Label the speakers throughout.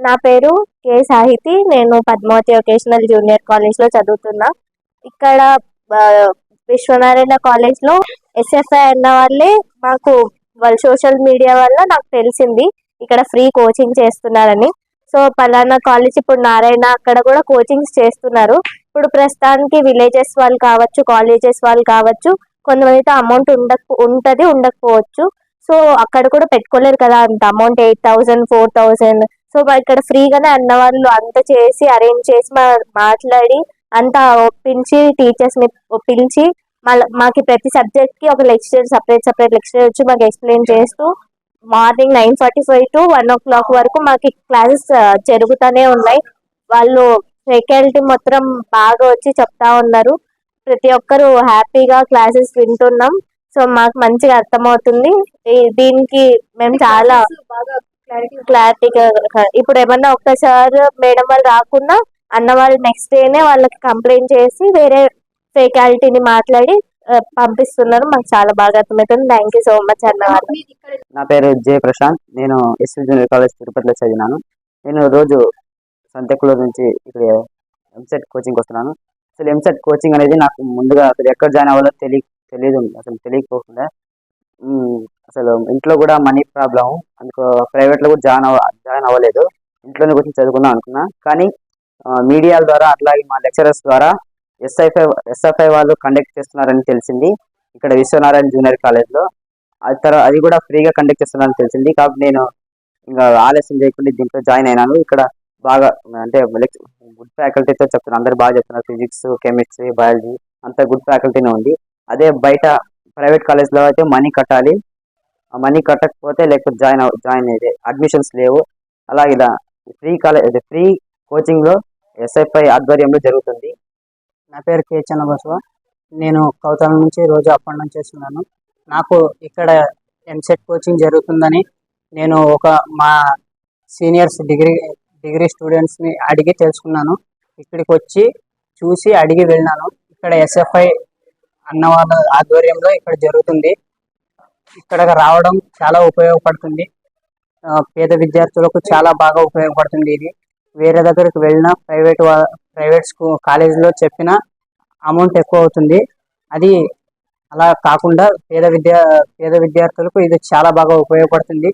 Speaker 1: నా పేరు కే సాహితి. నేను పద్మావతి వొకేషనల్ జూనియర్ కాలేజ్లో చదువుతున్నా. ఇక్కడ విశ్వనారాయణ కాలేజ్లో ఎస్ఎఫ్ఐ అన్న వాళ్ళే మాకు వాళ్ళ సోషల్ మీడియా వల్ల నాకు తెలిసింది. ఇక్కడ ఫ్రీ కోచింగ్ చేస్తున్నారని. సో పలానా కాలేజ్ ఇప్పుడు నారాయణ అక్కడ కూడా కోచింగ్స్ చేస్తున్నారు. ఇప్పుడు ప్రస్తుతానికి విలేజెస్ వాళ్ళు కావచ్చు కాలేజెస్ వాళ్ళు కావచ్చు కొంతమందితో అమౌంట్ ఉండక ఉంటుంది ఉండకపోవచ్చు. సో అక్కడ కూడా పెట్టుకోలేరు కదా అంత amount eight thousand four thousand so ఇక్కడ ఫ్రీగానే అన్న వాళ్ళు అంత చేసి అరేంజ్ చేసి మా మాట్లాడి అంతా ఒప్పించి టీచర్స్ని ఒప్పించి మళ్ళీ మాకు ప్రతి సబ్జెక్ట్కి ఒక లెక్చరర్ సపరేట్ సపరేట్ లెక్చరర్ వచ్చి మాకు ఎక్స్ప్లెయిన్ చేస్తూ morning nine forty five to one o'clock వరకు మాకు క్లాసెస్ జరుగుతూనే ఉన్నాయి. వాళ్ళు ఫెకల్టీ మొత్తం బాగా వచ్చి చెప్తా ఉన్నారు. ప్రతి ఒక్కరు హ్యాపీగా క్లాసెస్ వింటున్నాం. సో మాకు మంచిగా అర్థమవుతుంది. దీనికి మేము చాలా క్లారిటీగా ఇప్పుడు ఏమన్నా ఒక్కసారి మేడం వాళ్ళు రాకున్నా అన్న వాళ్ళు నెక్స్ట్ డేనే వాళ్ళకి కంప్లైంట్ చేసి వేరే ఫెకల్టీని మాట్లాడి పంపిస్తున్నారు. మాకు చాలా బాగా అర్థమవుతుంది. థ్యాంక్ యూ సో మచ్ అన్న
Speaker 2: నా పేరు జే ప్రశాంత్ నేను ఎస్వి జూనియర్ కాలేజ్ తిరుపతిలో చదివినాను. నేను రోజు సంతకులూరు నుంచి ఇక్కడ ఎంసెట్ కోచింగ్ వస్తున్నాను. అసలు ఎంసెట్ కోచింగ్ అనేది నాకు ముందుగా అసలు ఎక్కడ జాయిన్ అవ్వాలో తెలియ తెలియదు అసలు తెలియకపోకుండా అసలు ఇంట్లో కూడా మనీ ప్రాబ్లం. అందుకు ప్రైవేట్లో కూడా జాయిన్ అవ్వ జాయిన్ అవ్వలేదు. ఇంట్లోనే కూర్చొని చదువుకుందాం అనుకున్నా. కానీ మీడియాల ద్వారా అట్లాగే మా లెక్చరర్స్ ద్వారా ఎస్ఐఫై ఎస్ఎఫ్ఐ వాళ్ళు కండక్ట్ చేస్తున్నారని తెలిసింది. ఇక్కడ విశ్వనారాయణ జూనియర్ కాలేజ్లో. అది తర్వాత అది కూడా ఫ్రీగా కండక్ట్ చేస్తున్నారని తెలిసింది. కాబట్టి నేను ఇంకా ఆలస్యం చేయకుండా దీంట్లో జాయిన్ అయినాను. ఇక్కడ బాగా అంటే గుడ్ ఫ్యాకల్టీతో చెప్తున్నారు అందరు బాగా చెప్తున్నారు. ఫిజిక్స్ కెమిస్ట్రీ బయాలజీ అంత గుడ్ ఫ్యాకల్టీనే ఉంది. అదే బయట ప్రైవేట్ కాలేజ్లో అయితే మనీ కట్టాలి. మనీ కట్టకపోతే లేకపోతే జాయిన్ జాయిన్ అయితే అడ్మిషన్స్ లేవు. అలాగే ఫ్రీ కాలేజ్ ఫ్రీ కోచింగ్లో ఎస్ఎఫ్ఐ ఆధ్వర్యంలో జరుగుతుంది.
Speaker 3: నా పేరు కే చన్నబసవ నేను కౌతల నుంచి రోజు అప్ అండ్ చేస్తున్నాను. నాకు ఇక్కడ ఎంసెట్ కోచింగ్ జరుగుతుందని నేను ఒక మా సీనియర్స్ డిగ్రీ డిగ్రీ స్టూడెంట్స్ని అడిగి తెలుసుకున్నాను. ఇక్కడికి వచ్చి చూసి అడిగి వెళ్ళినాను. ఇక్కడ ఎస్ఎఫ్ఐ అన్న వాళ్ళ ఆధ్వర్యంలో ఇక్కడ జరుగుతుంది. ఇక్కడ రావడం చాలా ఉపయోగపడుతుంది. పేద విద్యార్థులకు చాలా బాగా ఉపయోగపడుతుంది ఇది. వేరే దగ్గరికి వెళ్ళినా ప్రైవేట్ ప్రైవేట్ స్కూల్ కాలేజీలో చెప్పిన అమౌంట్ ఎక్కువ అవుతుంది. అది అలా కాకుండా పేద విద్యా పేద విద్యార్థులకు ఇది చాలా బాగా ఉపయోగపడుతుంది.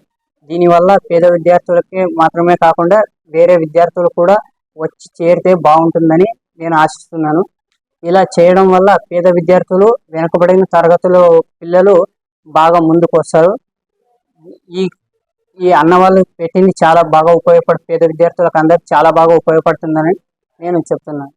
Speaker 3: దీనివల్ల పేద విద్యార్థులకి మాత్రమే కాకుండా వేరే విద్యార్థులు కూడా వచ్చి చేరితే బాగుంటుందని నేను ఆశిస్తున్నాను. ఇలా చేయడం వల్ల పేద విద్యార్థులు వెనుకబడిన తరగతుల పిల్లలు బాగా ముందుకు వస్తారు ఈ ఈ అన్న వాళ్ళు పెట్టింది చాలా బాగా ఉపయోగపడు పేద విద్యార్థులకు అందరికి చాలా బాగా ఉపయోగపడుతుందని నేను చెప్తున్నాను.